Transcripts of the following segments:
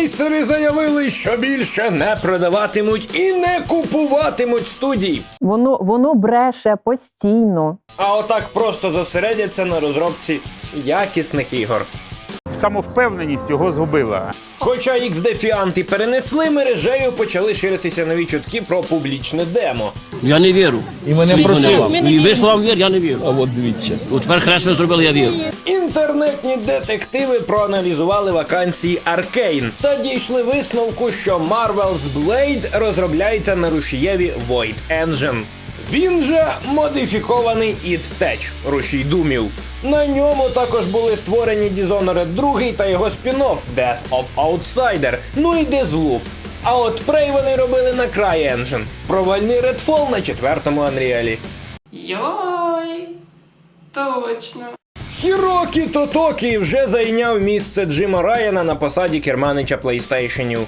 Ембрейсери заявили, що більше не продаватимуть і не купуватимуть студій. Воно воно бреше постійно. А отак просто зосередяться на розробці якісних ігор. Самовпевненість його згубила. Хоча XDefiant і перенесли, мережею почали ширитися нові чутки про публічне демо. Я не вірю. І мене просив. І ви словам вір, я не вірю. А от дивіться. От тепер хресно зробили, я вірю. Інтернетні детективи проаналізували вакансії Arkane та дійшли висновку, що Marvel's Blade розробляється на рушієві Void Engine. Він же модифікований id Tech, рушій думів. На ньому також були створені Dishonored 2 та його спін-офф Death of Outsider, ну і Deathloop. А от Prey вони робили на CryEngine. Провальний Redfall на четвертому Unreal. Йой, точно. Хірокі Тотокі вже зайняв місце Джима Райана на посаді керманича плейстейшенів.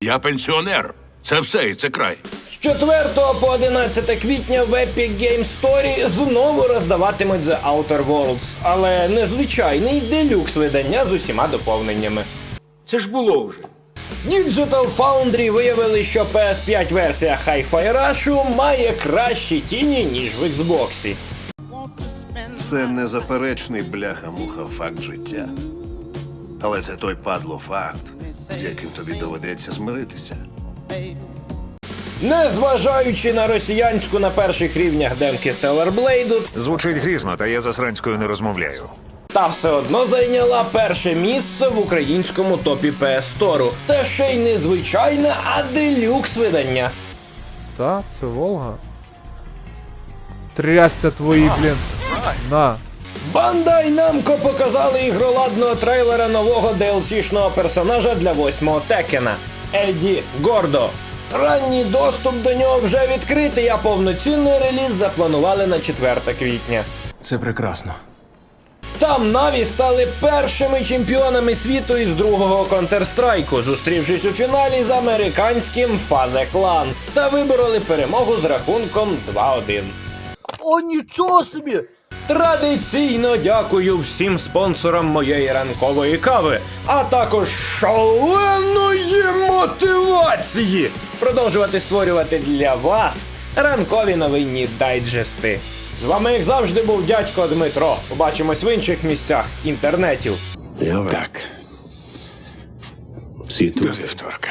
Я пенсіонер. Це все і це край. З 4 по 11 квітня в Epic Game Store знову роздаватимуть The Outer Worlds, але не звичайний делюкс видання з усіма доповненнями. Це ж було вже. Digital Foundry виявили, що PS5 версія Hi-Fi Rush має кращі тіні, ніж в Xbox. Це незаперечний бляха-муха факт життя. Але це той падло факт, з яким тобі доведеться змиритися. Незважаючи на росіянську на перших рівнях демки Stellar Blade, Звучить грізно, та я з асранською не розмовляю. та все одно зайняла перше місце в українському топі PS Store. Та ще й не звичайне, а делюкс видання. Та, це Волга. Трясся твої, блін. На. Бандай Намко показали ігроладного трейлера нового DLC-шного персонажа для восьмого Текена Еді Гордо. Ранній доступ до нього вже відкритий, а повноцінний реліз запланували на 4 квітня. Це прекрасно. Там Наві стали першими чемпіонами світу із другого Counter-Strike, зустрівшись у фіналі з американським Фазе Клан та вибороли перемогу з рахунком 2-1. О, нічого собі! Традиційно дякую всім спонсорам моєї ранкової кави, а також шаленої мотивації продовжувати створювати для вас ранкові новинні дайджести. З вами, як завжди, був дядько Дмитро. Побачимось в інших місцях інтернетів. Так. Всі тут. До вівторка.